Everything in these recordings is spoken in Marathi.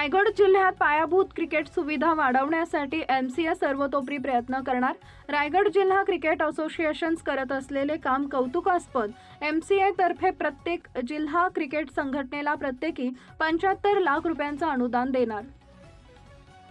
रायगड जिल्ह्यात पायाभूत क्रिकेट सुविधा वाढवण्यासाठी एम सी ए सर्वतोपरी प्रयत्न करणार. रायगड जिल्हा क्रिकेट असोसिएशन्स करत असलेले काम कौतुकास्पद. एम सी तर्फे प्रत्येक जिल्हा क्रिकेट संघटनेला प्रत्येकी पंच्याहत्तर लाख रुपयांचं अनुदान देणार.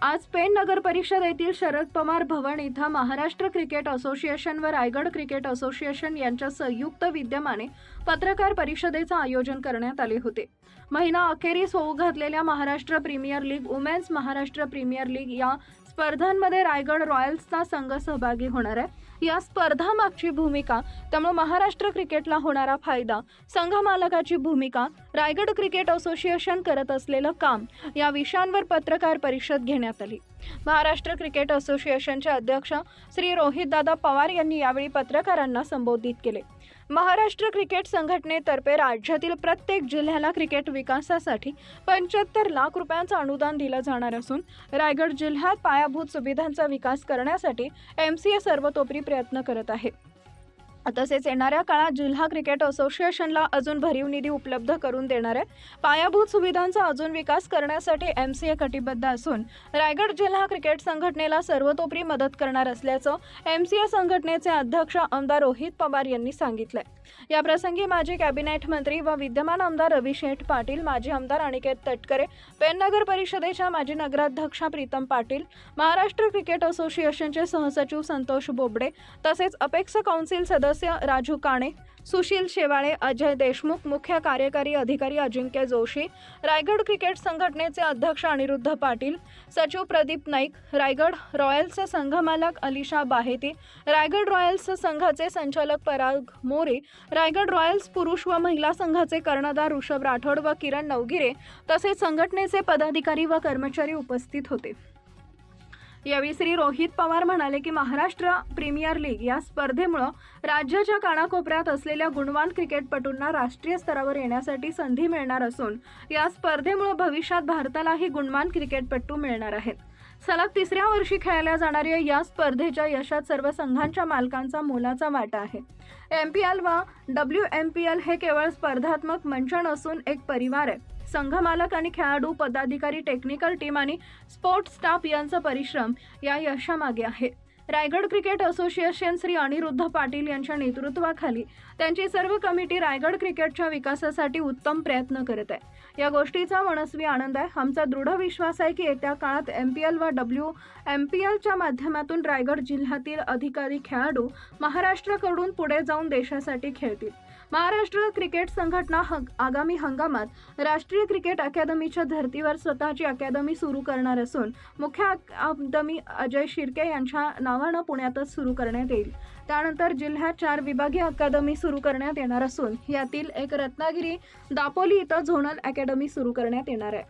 आज पेण नगर परिषद येथील शरद पवार भवन इथं महाराष्ट्र क्रिकेट असोसिएशन व रायगड क्रिकेट असोसिएशन यांच्या संयुक्त विद्यमाने पत्रकार परिषदेचं आयोजन करण्यात आले होते. महिना अखेरीस होऊ घातलेल्या Maharashtra premier league women's Maharashtra premier league या स्पर्धांमध्ये रायगड रॉयल्सचा संघ सहभागी होणार आहे. या स्पर्धामागची भूमिका त्यामुळे महाराष्ट्र क्रिकेटला होणारा फायदा संघ मालकाची भूमिका रायगड क्रिकेट असोसिएशन करत असलेलं काम या विषयांवर पत्रकार परिषद घेण्यात आली. महाराष्ट्र क्रिकेट असोसिएशनचे अध्यक्ष श्री रोहितदादा पवार यांनी यावेळी पत्रकारांना संबोधित केले. महाराष्ट्र क्रिकेट संघटनेतर्फे राज्यातील प्रत्येक जिल्ह्याला क्रिकेट विकासासाठी पंच्याहत्तर लाख रुपयांचं अनुदान दिलं जाणार असून रायगड जिल्ह्यात पायाभूत सुविधांचा विकास करण्यासाठी एम सी ए सर्वतोपरी प्रयत्न करत आहे. तसेच येणाऱ्या काळात जिल्हा क्रिकेट असोसिएशनला अजून भरीव निधी उपलब्ध करून देणार आहे. पायाभूत सुविधांचा अजून विकास करण्यासाठी एम सी ए कटिबद्ध असून रायगड जिल्हा क्रिकेट संघटनेला सर्वतोपरी मदत करणार असल्याचं एम सी ए संघटनेचे अध्यक्ष आमदार रोहित पवार यांनी सांगितलंय. या प्रसंगी माजी कॅबिनेट मंत्री व विद्यमान आमदार रवी शेठ पाटील माजी आमदार अनिकेत तटकरे पेन नगर परिषदेच्या माजी नगराध्यक्षा प्रीतम पाटील महाराष्ट्र क्रिकेट असोसिएशनचे सहसचिव संतोष बोबडे तसेच अपेक्स काउन्सिल सदस्य राजू काणे सुशील शेवाळे अजय देशमुख मुख्य कार्यकारी अधिकारी अजिंक्य जोशी रायगड क्रिकेट संघटनेचे अध्यक्ष अनिरुद्ध पाटील सचिव प्रदीप नाईक रायगड रॉयल्सचे संघमालक अलिशा बाहेती रायगड रॉयल्स संघाचे संचालक पराग मोरे रायगड रॉयल्स पुरुष व महिला संघाचे कर्णधार ऋषभ राठोड व किरण नवगिरे तसेच संघटनेचे पदाधिकारी व कर्मचारी उपस्थित होते. यावेळी श्री रोहित पवार म्हणाले की महाराष्ट्र प्रीमियर लीग या स्पर्धेमुळं राज्याच्या कानाकोपऱ्यात असलेल्या गुणवान क्रिकेटपटूंना राष्ट्रीय स्तरावर येण्यासाठी संधी मिळणार असून या स्पर्धेमुळे भविष्यात भारतालाही गुणवान क्रिकेटपटू मिळणार आहेत. सलग तिसऱ्या वर्षी खेळल्या जाणाऱ्या या स्पर्धेच्या यशात सर्व संघांच्या मालकांचा मोलाचा वाटा आहे. एम पी एल व डब्ल्यू एम पी एल हे केवळ स्पर्धात्मक मंच नसून एक परिवार आहे. संघ मालक आणि खेळाडू पदाधिकारी टेक्निकल टीम आणि स्पोर्ट्स स्टाफ यांचा परिश्रम या यशामागे आहे. रायगड क्रिकेट असोसिएशन श्री अनिरुद्ध पाटील यांच्या नेतृत्वाखाली त्यांची सर्व कमिटी रायगड क्रिकेटच्या विकासासाठी उत्तम प्रयत्न करत आहे. या गोष्टीचा मनस्वी आनंद आहे. आमचा दृढ विश्वास आहे की येत्या काळात एम पी एल व डब्ल्यू एम पी एलच्या माध्यमातून रायगड जिल्ह्यातील अधिकारी खेळाडू महाराष्ट्राकडून पुढे जाऊन देशासाठी खेळतील. महाराष्ट्र क्रिकेट संघटना हंग आगामी हंगामात राष्ट्रीय क्रिकेट अकादमीच्या धर्तीवर स्वतःची अकादमी सुरू करणार असून मुख्य अकादमी अजय शिर्के यांच्या नावानं पुण्यातच सुरू करण्यात येईल. त्यानंतर जिल्ह्यात चार विभागीय अकादमी सुरू करण्यात येणार असून यातील एक रत्नागिरी दापोली इथं झोनल अकॅडमी सुरू करण्यात येणार आहे.